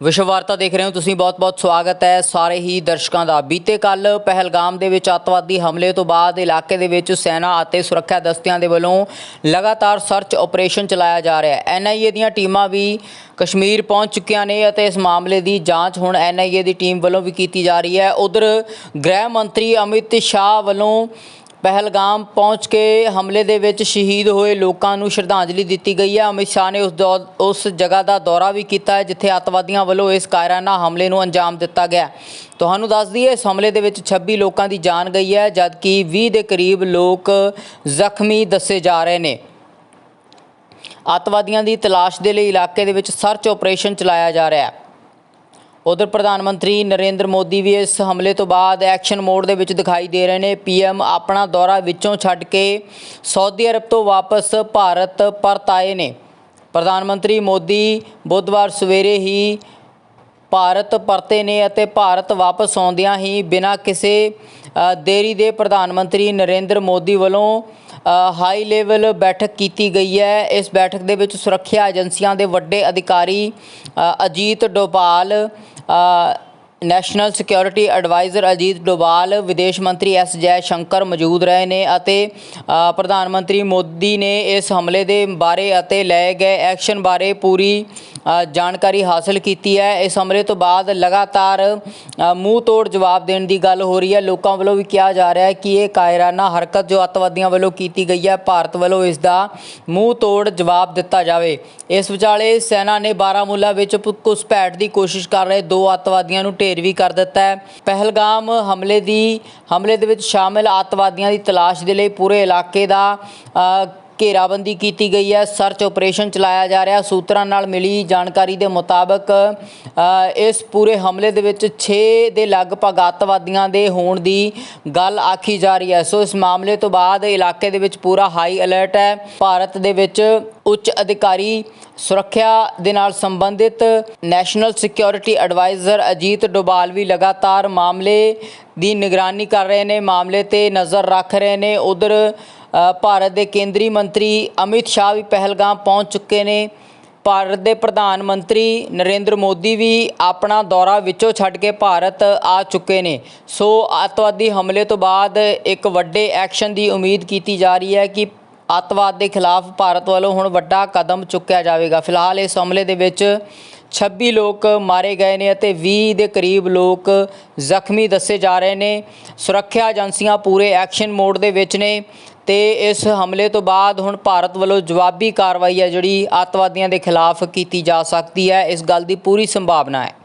ਵਿਸ਼ਵ ਵਾਰਤਾ ਦੇਖ ਰਹੇ ਹੋ ਤੁਸੀਂ ਬਹੁਤ-ਬਹੁਤ ਸਵਾਗਤ ਹੈ ਸਾਰੇ ਹੀ ਦਰਸ਼ਕਾਂ ਦਾ। ਬੀਤੇ ਕੱਲ ਪਹਿਲਗਾਮ ਦੇ ਵਿੱਚ ਅੱਤਵਾਦੀ ਹਮਲੇ ਤੋਂ ਬਾਅਦ ਇਲਾਕੇ ਦੇ ਵਿੱਚ ਸੈਨਾ ਅਤੇ ਸੁਰੱਖਿਆ ਦਸਤਿਆਂ ਦੇ ਵੱਲੋਂ ਲਗਾਤਾਰ ਸਰਚ ਆਪਰੇਸ਼ਨ ਚਲਾਇਆ ਜਾ ਰਿਹਾ ਹੈ। ਐਨਆਈਏ ਦੀਆਂ ਟੀਮਾਂ ਵੀ ਕਸ਼ਮੀਰ ਪਹੁੰਚ ਚੁੱਕੀਆਂ ਨੇ ਅਤੇ ਇਸ ਮਾਮਲੇ ਦੀ ਜਾਂਚ ਹੁਣ ਐਨਆਈਏ ਦੀ ਟੀਮ ਵੱਲੋਂ ਵੀ ਕੀਤੀ ਜਾ ਰਹੀ ਹੈ। ਉਧਰ ਗ੍ਰਹਿ ਮੰਤਰੀ ਅਮਿਤ ਸ਼ਾਹ ਵੱਲੋਂ ਪਹਿਲਗਾਮ ਪਹੁੰਚ ਕੇ ਹਮਲੇ ਦੇ ਵਿੱਚ ਸ਼ਹੀਦ ਹੋਏ ਲੋਕਾਂ ਨੂੰ ਸ਼ਰਧਾਂਜਲੀ ਦਿੱਤੀ ਗਈ ਹੈ। ਅਮਿਤ ਸ਼ਾਹ ਨੇ ਉਸ ਦੌ- ਉਸ ਜਗ੍ਹਾ ਦਾ ਦੌਰਾ ਵੀ ਕੀਤਾ ਹੈ, ਜਿੱਥੇ ਅੱਤਵਾਦੀਆਂ ਵੱਲੋਂ ਇਸ ਕਾਇਰਾਨਾ ਹਮਲੇ ਨੂੰ ਅੰਜਾਮ ਦਿੱਤਾ ਗਿਆ ਤੁਹਾਨੂੰ ਦੱਸ ਦਈਏ, ਇਸ ਹਮਲੇ ਦੇ ਵਿੱਚ 26 ਲੋਕਾਂ ਦੀ ਜਾਨ ਗਈ ਹੈ, ਜਦਕਿ 20 ਦੇ ਕਰੀਬ ਲੋਕ ਜ਼ਖਮੀ ਦੱਸੇ ਜਾ ਰਹੇ ਨੇ। ਅੱਤਵਾਦੀਆਂ ਦੀ ਤਲਾਸ਼ ਦੇ ਲਈ ਇਲਾਕੇ ਦੇ ਵਿੱਚ ਸਰਚ ਆਪਰੇਸ਼ਨ ਚਲਾਇਆ ਜਾ ਰਿਹਾ ਹੈ। ਉਧਰ ਪ੍ਰਧਾਨ ਮੰਤਰੀ ਨਰਿੰਦਰ ਮੋਦੀ ਵੀ ਇਸ ਹਮਲੇ ਤੋਂ ਬਾਅਦ ਐਕਸ਼ਨ ਮੋਡ ਦੇ ਵਿੱਚ ਦਿਖਾਈ ਦੇ ਰਹੇ ਨੇ। ਪੀਐਮ ਆਪਣਾ ਦੌਰਾ ਵਿੱਚੋਂ ਛੱਡ ਕੇ ਸਾਊਦੀ ਅਰਬ ਤੋਂ ਵਾਪਸ ਭਾਰਤ ਪਰਤ ਆਏ ਨੇ। ਪ੍ਰਧਾਨ ਮੰਤਰੀ ਮੋਦੀ ਬੁੱਧਵਾਰ ਸਵੇਰੇ ਹੀ ਭਾਰਤ ਪਰਤੇ ਨੇ ਅਤੇ ਭਾਰਤ ਵਾਪਸ ਆਉਂਦਿਆਂ ਹੀ ਬਿਨਾਂ ਕਿਸੇ ਦੇਰੀ ਦੇ ਪ੍ਰਧਾਨ ਮੰਤਰੀ ਨਰਿੰਦਰ ਮੋਦੀ ਵੱਲੋਂ ਹਾਈ ਲੈਵਲ ਬੈਠਕ ਕੀਤੀ ਗਈ ਹੈ। ਇਸ ਬੈਠਕ ਦੇ ਵਿੱਚ ਸੁਰੱਖਿਆ ਏਜੰਸੀਆਂ ਦੇ ਵੱਡੇ ਅਧਿਕਾਰੀ Ajit Doval national security adviser Ajit Doval, ਵਿਦੇਸ਼ ਮੰਤਰੀ ਐਸ ਜੈ ਸ਼ੰਕਰ ਮੌਜੂਦ ਰਹੇ ਨੇ ਅਤੇ ਪ੍ਰਧਾਨ ਮੰਤਰੀ ਮੋਦੀ ਨੇ ਇਸ ਹਮਲੇ ਦੇ ਬਾਰੇ ਅਤੇ ਲਏ ਗਏ ਐਕਸ਼ਨ ਬਾਰੇ ਪੂਰੀ ਜਾਣਕਾਰੀ ਹਾਸਲ ਕੀਤੀ ਹੈ। ਇਸ ਹਮਲੇ ਤੋਂ ਬਾਅਦ ਲਗਾਤਾਰ ਮੂੰਹ ਤੋੜ ਜਵਾਬ ਦੇਣ ਦੀ ਗੱਲ ਹੋ ਰਹੀ ਹੈ। ਲੋਕਾਂ ਵੱਲੋਂ ਵੀ ਕਿਹਾ ਜਾ ਰਿਹਾ ਹੈ ਕਿ ਇਹ ਕਾਇਰਾਨਾ ਹਰਕਤ ਜੋ ਅੱਤਵਾਦੀਆਂ ਵੱਲੋਂ ਕੀਤੀ ਗਈ ਹੈ, ਭਾਰਤ ਵੱਲੋਂ ਇਸ ਦਾ ਮੂੰਹ ਤੋੜ ਜਵਾਬ ਦਿੱਤਾ ਜਾਵੇ। ਇਸ ਵਿਚਾਲੇ ਸੈਨਾ ਨੇ ਬਾਰਾਮੂਲਾ ਵਿੱਚ ਘੁਸਪੈਠ ਦੀ ਕੋਸ਼ਿਸ਼ ਕਰ ਰਹੇ ਦੋ ਅੱਤਵਾਦੀਆਂ ਨੂੰ ਢੇਰ ਵੀ ਕਰ ਦਿੱਤਾ ਹੈ। ਪਹਿਲਗਾਮ ਹਮਲੇ ਦੀ, ਹਮਲੇ ਦੇ ਵਿੱਚ ਸ਼ਾਮਿਲ ਅੱਤਵਾਦੀਆਂ ਦੀ ਤਲਾਸ਼ ਦੇ ਲਈ ਪੂਰੇ ਇਲਾਕੇ ਦਾ ਘੇਰਾਬੰਦੀ ਕੀਤੀ ਗਈ ਹੈ। ਸਰਚ ਆਪਰੇਸ਼ਨ ਚਲਾਇਆ ਜਾ ਰਿਹਾ। ਸੂਤਰਾਂ ਨਾਲ ਮਿਲੀ ਜਾਣਕਾਰੀ ਦੇ ਮੁਤਾਬਕ ਇਸ ਪੂਰੇ ਹਮਲੇ ਦੇ ਵਿੱਚ 6 ਦੇ ਲਗਭਗ ਅੱਤਵਾਦੀਆਂ ਦੇ ਹੋਣ ਦੀ ਗੱਲ ਆਖੀ ਜਾ ਰਹੀ ਹੈ। ਸੋ ਇਸ ਮਾਮਲੇ ਤੋਂ ਬਾਅਦ ਇਲਾਕੇ ਦੇ ਵਿੱਚ ਪੂਰਾ ਹਾਈ ਅਲਰਟ ਹੈ। ਭਾਰਤ ਦੇ ਵਿੱਚ ਉੱਚ ਅਧਿਕਾਰੀ ਸੁਰੱਖਿਆ ਦੇ ਨਾਲ ਸੰਬੰਧਿਤ national security adviser Ajit Doval ਵੀ ਲਗਾਤਾਰ ਮਾਮਲੇ ਦੀ ਨਿਗਰਾਨੀ ਕਰ ਰਹੇ ਨੇ, ਮਾਮਲੇ ਤੇ ਨਜ਼ਰ ਰੱਖ ਰਹੇ ਨੇ। ਉਧਰ ਭਾਰਤ ਦੇ ਕੇਂਦਰੀ ਮੰਤਰੀ ਅਮਿਤ ਸ਼ਾਹ ਵੀ ਪਹਿਲਗਾਮ ਪਹੁੰਚ ਚੁੱਕੇ ਨੇ। ਭਾਰਤ ਦੇ ਪ੍ਰਧਾਨ ਮੰਤਰੀ ਨਰਿੰਦਰ ਮੋਦੀ ਵੀ ਆਪਣਾ ਦੌਰਾ ਵਿੱਚੋਂ ਛੱਡ ਕੇ ਭਾਰਤ ਆ ਚੁੱਕੇ ਨੇ। ਸੋ, ਅੱਤਵਾਦੀ ਹਮਲੇ ਤੋਂ ਬਾਅਦ ਇੱਕ ਵੱਡੇ ਐਕਸ਼ਨ ਦੀ ਉਮੀਦ ਕੀਤੀ ਜਾ ਰਹੀ ਹੈ ਕਿ ਅੱਤਵਾਦ ਦੇ ਖਿਲਾਫ ਭਾਰਤ ਵੱਲੋਂ ਹੁਣ ਵੱਡਾ ਕਦਮ ਚੁੱਕਿਆ ਜਾਵੇਗਾ। ਫਿਲਹਾਲ ਇਸ ਹਮਲੇ ਦੇ ਵਿੱਚ 26 ਲੋਕ ਮਾਰੇ ਗਏ ਨੇ ਅਤੇ 20 ਦੇ ਕਰੀਬ ਲੋਕ ਜ਼ਖਮੀ ਦੱਸੇ ਜਾ ਰਹੇ ਨੇ। ਸੁਰੱਖਿਆ ਏਜੰਸੀਆਂ ਪੂਰੇ ਐਕਸ਼ਨ ਮੋਡ ਦੇ ਵਿੱਚ ਨੇ ਤੇ ਇਸ ਹਮਲੇ ਤੋਂ ਬਾਅਦ ਹੁਣ ਭਾਰਤ ਵੱਲੋਂ ਜਵਾਬੀ ਕਾਰਵਾਈ ਹੈ ਜਿਹੜੀ ਅੱਤਵਾਦੀਆਂ ਦੇ ਖਿਲਾਫ ਕੀਤੀ ਜਾ ਸਕਦੀ ਹੈ। ਇਸ ਗੱਲ ਦੀ ਪੂਰੀ ਸੰਭਾਵਨਾ ਹੈ।